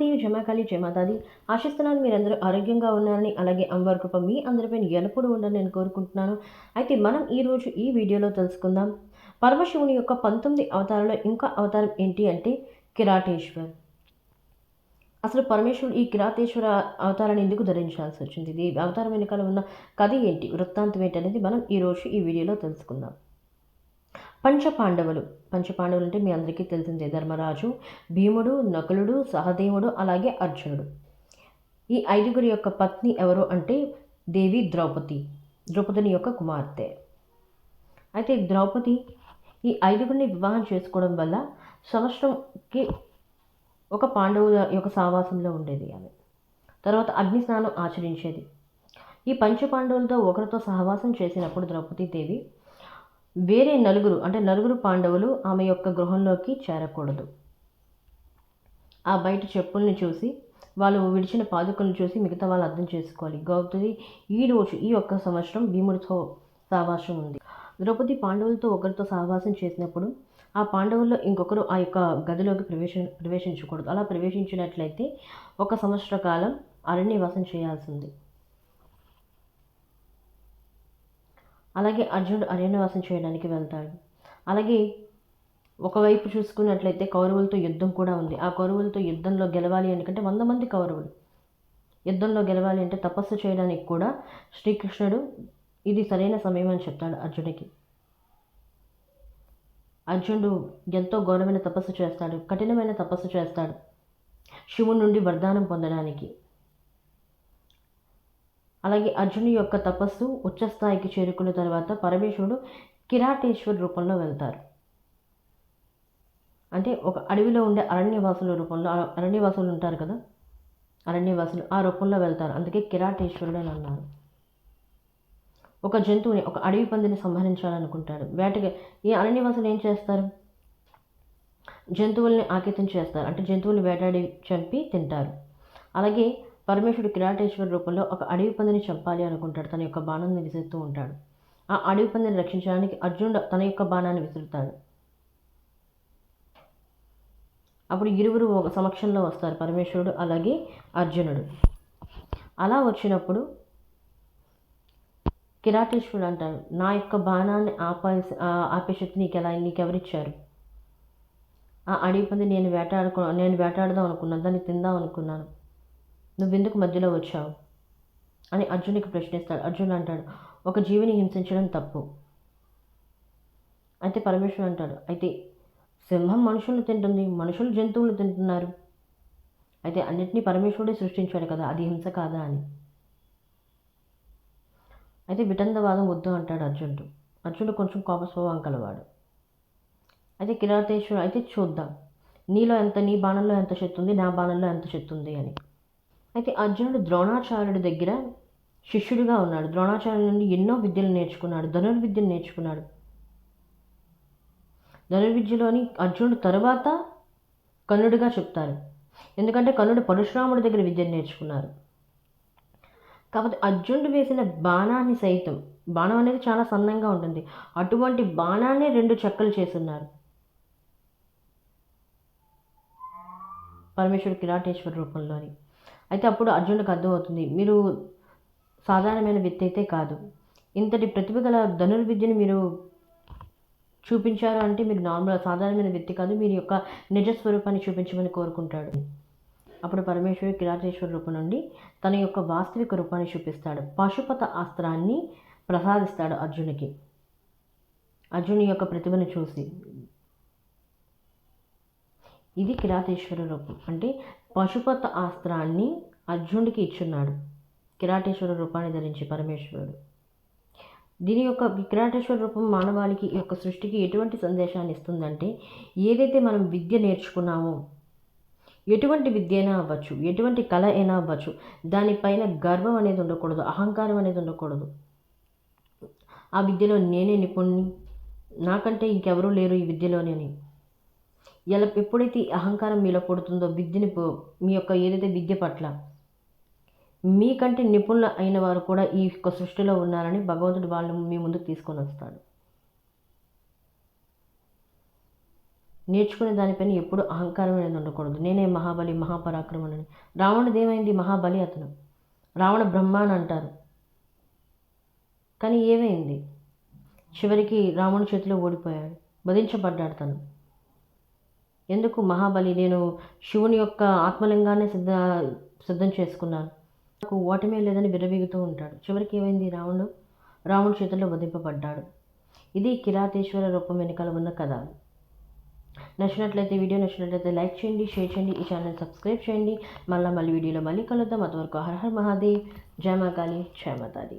శ్రీమాదేవి జమాకాళి జమాదాది ఆశిస్తున్నాను మీరందరూ ఆరోగ్యంగా ఉన్నారని అలాగే అమ్మవారి కృప మీ అందరిపైన ఎల్లప్పుడూ ఉండాలని నేను కోరుకుంటున్నాను. అయితే మనం ఈరోజు ఈ వీడియోలో తెలుసుకుందాం. పరమశివుని యొక్క పంతొమ్మిది అవతారాల్లో ఇంకా అవతారం ఏంటి అంటే కిరాటేశ్వర్. అసలు పరమేశ్వరుడు ఈ కిరాతేశ్వర అవతారాన్ని ఎందుకు ధరించాల్సి వచ్చింది? ఇది అవతారం వెనుకాల ఉన్న కథ ఏంటి? వృత్తాంతం ఏంటి అనేది మనం ఈరోజు ఈ వీడియోలో తెలుసుకుందాం. పంచపాండవులు. పంచపాండవులు అంటే మీ అందరికీ తెలిసిందే ధర్మరాజు భీముడు నకులుడు సహదేవుడు అలాగే అర్జునుడు. ఈ ఐదుగురి యొక్క పత్ని ఎవరు అంటే దేవి ద్రౌపది ద్రౌపదిని యొక్క కుమార్తె. అయితే ద్రౌపది ఈ ఐదుగురిని వివాహం చేసుకోవడం వల్ల సంవత్సరంకి ఒక పాండవుల యొక్క సావాసంలో ఉండేది ఆమె. తర్వాత అగ్ని స్నానం ఆచరించేది. ఈ పంచపాండవులతో ఒకరితో సహవాసం చేసినప్పుడు ద్రౌపది దేవి వేరే నలుగురు అంటే నలుగురు పాండవులు ఆమె యొక్క గృహంలోకి చేరకూడదు. ఆ బయట చెప్పుల్ని చూసి వాళ్ళు విడిచిన పాదుకలను చూసి మిగతా వాళ్ళు అర్థం చేసుకోవాలి. గౌతమి ఈ రోజు ఈ ఒక్క సంవత్సరం భీముడితో సహవాసం ఉంది. ద్రౌపది పాండవులతో ఒకరితో సహవాసం చేసినప్పుడు ఆ పాండవుల్లో ఇంకొకరు ఆ యొక్క గదిలోకి ప్రవేశ ప్రవేశించకూడదు. అలా ప్రవేశించినట్లయితే ఒక సంవత్సర కాలం అరణ్యవాసం చేయాల్సింది అలాగే అర్జునుడు అరణ్యవాసం చేయడానికి వెళ్తాడు. అలాగే ఒకవైపు చూసుకున్నట్లయితే కౌరవులతో యుద్ధం కూడా ఉంది. ఆ కౌరవులతో యుద్ధంలో గెలవాలి ఎందుకంటే వంద మంది కౌరవులు. యుద్ధంలో గెలవాలి అంటే తపస్సు చేయడానికి కూడా శ్రీకృష్ణుడు ఇది సరైన సమయం అని చెప్తాడు అర్జునుడికి. అర్జునుడు ఎంతో ఘోరమైన తపస్సు చేస్తాడు కఠినమైన తపస్సు చేస్తాడు. శివుని నుండి వరదానం పొందడానికి. అలాగే అర్జునుడి యొక్క తపస్సు ఉచ్చస్థాయికి చేరుకున్న తర్వాత పరమేశ్వరుడు కిరాటేశ్వర్ రూపంలో వెళ్తారు. అంటే ఒక అడవిలో ఉండే అరణ్యవాసుల రూపంలో అరణ్యవాసులు ఉంటారు కదా? అరణ్యవాసులు ఆ రూపంలో వెళ్తారు. అందుకే కిరాటేశ్వరుడు అని అన్నారు. ఒక జంతువుని ఒక అడవి పందిని సంహరించాలనుకుంటాడు. వేటగా ఈ అరణ్యవాసులు ఏం చేస్తారు? జంతువుల్ని ఆకితం చేస్తారు. అంటే జంతువుల్ని వేటాడి చంపి తింటారు. అలాగే పరమేశ్వరుడు కిరాటేశ్వర రూపంలో ఒక అడవి పందిని చంపాలి అనుకుంటాడు. తన యొక్క బాణాన్ని విసురుతూ ఉంటాడు. ఆ అడవి పందిని రక్షించడానికి అర్జునుడు తన యొక్క బాణాన్ని విసురుతాడు. అప్పుడు ఇరువురు ఒక సమక్షంలో వస్తారు పరమేశ్వరుడు అలాగే అర్జునుడు. అలా వచ్చినప్పుడు కిరాటేశ్వరుడు అంటాడు నా యొక్క బాణాన్ని ఆపాల్సి ఆపే శక్తి నీకు ఎలా నీకెవరిచ్చారు? ఆ అడవి పంది నేను వేటాడుకో నేను వేటాడదాం అనుకున్నాను దాన్ని తిందాం అనుకున్నాను. నువ్వెందుకు మధ్యలో వచ్చావు? అని అర్జునికి ప్రశ్నిస్తాడు. అర్జున్ అంటాడు ఒక జీవిని హింసించడం తప్పు. అయితే పరమేశ్వరుడు అంటాడు అయితే సింహం మనుషులు తింటుంది మనుషులు జంతువులు తింటున్నారు. అయితే అన్నిటినీ పరమేశ్వరుడే సృష్టించాడు కదా అది హింస కాదా అని. అయితే విటందవాదం వద్దు అంటాడు అర్జునుడు. అర్జునుడు కొంచెం కోపస్వభావం కలవాడు. అయితే కిరాతేశ్వరుడు అయితే చూద్దాం. నీలో ఎంత నీ బాణంలో ఎంత శక్తి ఉంది నా బాణంలో ఎంత శక్తి ఉంది అని. అయితే అర్జునుడు ద్రోణాచార్యుడి దగ్గర శిష్యుడిగా ఉన్నాడు. ద్రోణాచార్యుడి నుండి ఎన్నో విద్యలు నేర్చుకున్నాడు. ధనుర్విద్యను నేర్చుకున్నాడు. ధనుర్విద్యలోని అర్జునుడు తర్వాత కన్నుడిగా చెప్తారు. ఎందుకంటే కన్నుడు పరశురాముడి దగ్గర విద్యను నేర్చుకున్నారు. కాబట్టి అర్జునుడు వేసిన బాణాన్ని సైతం బాణం అనేది చాలా సన్నంగా ఉంటుంది. అటువంటి బాణాన్ని రెండు చెక్కలు చేస్తున్నారు. పరమేశ్వరుడు కిరాటేశ్వర రూపంలోని అయితే అప్పుడు అర్జునుడికి అర్థమవుతుంది మీరు సాధారణమైన వ్యక్తి అయితే కాదు. ఇంతటి ప్రతిభ గల ధనుర్విద్యను మీరు చూపించారు అంటే మీరు నార్మల్ సాధారణమైన వ్యక్తి కాదు మీరు యొక్క నిజస్వరూపాన్ని చూపించమని కోరుకుంటాడు. అప్పుడు పరమేశ్వరుడు కిరాటేశ్వర రూపం నుండి తన యొక్క వాస్తవిక రూపాన్ని చూపిస్తాడు. పశుపత అస్త్రాన్ని ప్రసాదిస్తాడు అర్జునికి అర్జుని యొక్క ప్రతిభను చూసి ఇది కిరాటేశ్వర రూపం. అంటే పశుపత అస్త్రాన్ని అర్జునుడికి ఇచ్చున్నాడు. కిరాటేశ్వర రూపాన్ని ధరించి పరమేశ్వరుడు. దీని యొక్క కిరాటేశ్వర రూపం మానవాళికి ఈ యొక్క సృష్టికి ఎటువంటి సందేశాన్ని ఇస్తుందంటే ఏదైతే మనం విద్య నేర్చుకున్నామో ఎటువంటి విద్య అయినా అవ్వచ్చు ఎటువంటి కళ అయినా అవ్వచ్చు దానిపైన గర్వం అనేది ఉండకూడదు అహంకారం అనేది ఉండకూడదు. ఆ విద్యలో నేనే నిపుణ్ణి నాకంటే ఇంకెవరూ లేరు ఈ విద్యలోనే ఎలా ఎప్పుడైతే ఈ అహంకారం మీలో పుడుతుందో విద్యని మీ యొక్క ఏదైతే విద్య పట్ల మీకంటే నిపుణులు అయిన వారు కూడా ఈ యొక్క సృష్టిలో ఉన్నారని భగవంతుడు వాళ్ళు మీ ముందు తీసుకొని వస్తాడు. నేర్చుకునే దానిపైన ఎప్పుడు అహంకారం అనేది ఉండకూడదు. నేనే మహాబలి మహాపరాక్రమణని రావణుడు ఏమైంది? మహాబలి అతను. రావణ బ్రహ్మ అని అంటారు. కానీ ఏమైంది? చివరికి రావణుడి చేతిలో ఓడిపోయాడు. వధించబడ్డాడు తను. ఎందుకు మహాబలి? నేను శివుని యొక్క ఆత్మలింగాన్ని సిద్ధ సిద్ధం చేసుకున్నాను. నాకు ఓటమే లేదని విరవీగుతూ ఉంటాడు. చివరికి ఏమైంది? రావణుడు రావణుడి చేతిలో వధింపబడ్డాడు. ఇది కిరాతేశ్వర రూపం వెనుకల ఉన్న కథ. నచ్చినట్లయితే వీడియో నచ్చినట్లయితే లైక్ చేయండి షేర్ చేయండి ఈ ఛానల్ సబ్స్క్రైబ్ చేయండి. మళ్ళీ మళ్ళీ వీడియోలో మళ్ళీ కలుద్దాం. అంతవరకు హర్ హర్ మహాదేవ్. జయ మాకాళి జయ మాతాది